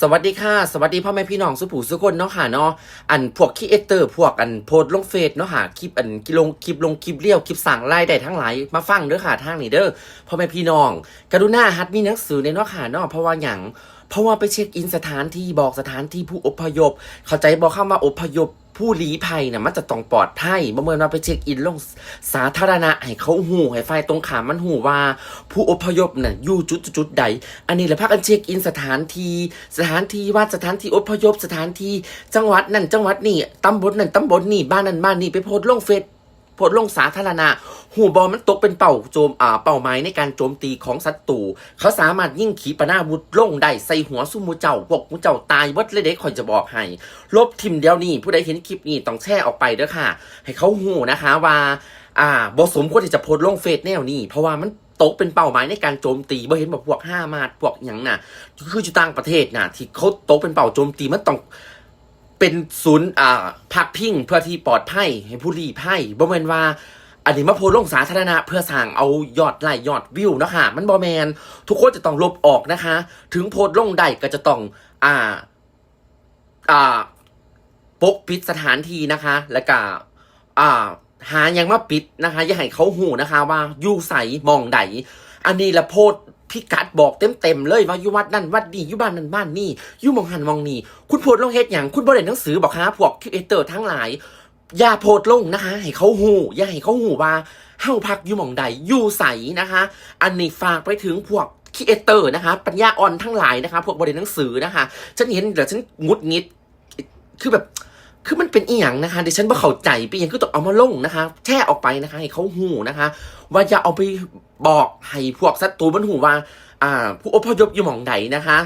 สวัสดีค่ะ สวัสดีพ่อแม่พี่น้องสุผูสุคนเนาะค่ะเนาะอันพวกคีเอเตอร์พวกอันโพดลงเฟซเนาะค่ะคลิปอันกิลงคลิปลงคลิปเลี้ยวคลิปสั่งไล่ได้ทั้งหลายมาฟังเด้อค่ะทางนี้เด้อพ่อแม่พี่น้อง กรุณาฮัดมีหนังสือในเนาะค่ะเนาะเพราะว่าหยังเพราะว่าไปเช็คอินสถานที่บอกสถานที่ผู้อพยพ เข้าใจบอกคำว่าอพยพ ผู้ลี้ภัยน่ะมันจะต้องปลอดภัยบ่เมื่อนว่าไปเช็คอินลงสาธารณะให้เขาหูให้ไฟตรงขามมันหูว่า ผู้อพยพน่ะอยู่จุดจุดใด อันนี้แหละพักกันเช็คอินสถานที่สถานที่ว่าสถานที่อพยพสถานที่จังหวัดนั่นจังหวัดนี่ตำบลนั่นตำบลนี่บ้านนั่นบ้านนี่ไปโพสลงเฟซ โพสต์ลงสาธารณะ หูบอลมันตกเป็นเป่าโจมอ่าเป่าไม้ในการโจมตีของศัตรูเขาสามารถยิ่งขีปนาวุธลงได้ใส่หัวซุมหมูเจ้าพวกมูเจ้าตายเบิดเลยเด็กคอยจะบอกให้ ลบทิมเดียวนี่ผู้ใดเห็นคลิปนี้ต้องแชร์ออกไปเด้อค่ะ ให้เขาหูนะคะว่าอ่าบสมควรที่จะโพสต์ลงเฟซแนวนี้ เพราะว่ามันตกเป็นเป้าหมายในการโจมตีบ่เห็นแบบพวกห้ามาดพวกหยังน่ะ คืออยู่ต่างประเทศน่ะ ที่เขาตกเป็นเป้าโจมตีมันต้อง เป็นศูนย์อ่าพักพิงเพื่อที่ปลอดภัยให้ผู้ลี้ภัยบ่แม่นว่าอันนี้มาโพลงสาธารณะเพื่อสั่งเอายอดไลค์ยอดวิวนะคะมันบอแมน ทุกคนจะต้องลบออกนะคะ ถึงโพสต์ลงใดก็จะต้อง อ่า อ่า ปกปิดสถานที่นะคะ แล้วก็อ่า หายังมาปิดนะคะ อย่าให้เขาหูนะคะ ว่าอยู่ใสมองใดอันนี้ละโพสต์ พิกัดบอกเต็มๆเลยว่าอยู่วัดนั่นวัดนี่อยู่บ้านนั่นบ้านนี่อยู่มองหันมองนี่คุณโพสต์ลงเฮ็ดอย่างคุณบริเวณหนังสือบอกคะพวกครีเอเตอร์ทั้งหลายอย่าโพสต์ลงนะคะให้เขาหูอย่าให้เขาหูว่าเฮาพักอยู่มองใดอยู่ใสนะคะ อันนี้ฝากไปถึงพวกครีเอเตอร์นะคะ ปัญญาอ่อนทั้งหลายนะคะ พวกบริเวณหนังสือนะคะ ฉันเห็นเดี๋ยวฉันงุดงิดคือแบบ คือมันเป็นอีหยังนะคะดิฉันว่าเข้าใจไปยังก็ต้องเอามาลงนะคะ แช่ออกไปนะคะ ให้เขาหูนะคะ ว่าอย่าเอาไปบอกให้พวกศัตรูมันหูว่า อ่า ผู้อพยพอยู่หมองใดนะคะ